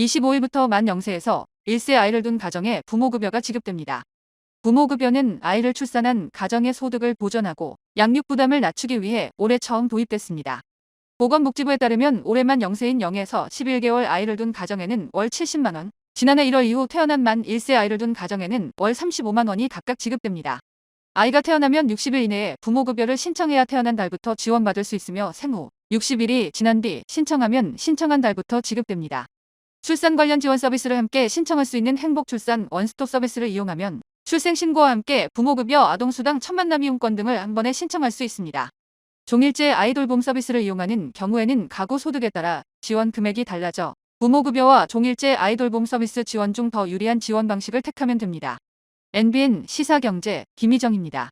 25일부터 만 0세에서 1세 아이를 둔 가정에 부모급여가 지급됩니다. 부모급여는 아이를 출산한 가정의 소득을 보전하고 양육 부담을 낮추기 위해 올해 처음 도입됐습니다. 보건복지부에 따르면 올해만 0세인 0에서 11개월 아이를 둔 가정에는 월 70만원, 지난해 1월 이후 태어난 만 1세 아이를 둔 가정에는 월 35만원이 각각 지급됩니다. 아이가 태어나면 60일 이내에 부모급여를 신청해야 태어난 달부터 지원받을 수 있으며 생후 60일이 지난 뒤 신청하면 신청한 달부터 지급됩니다. 출산 관련 지원 서비스를 함께 신청할 수 있는 행복출산 원스톱 서비스를 이용하면 출생신고와 함께 부모급여 아동수당 천만남 이용권 등을 한 번에 신청할 수 있습니다. 종일제 아이돌봄 서비스를 이용하는 경우에는 가구 소득에 따라 지원 금액이 달라져 부모급여와 종일제 아이돌봄 서비스 지원 중 더 유리한 지원 방식을 택하면 됩니다. NBN 시사경제 김희정입니다.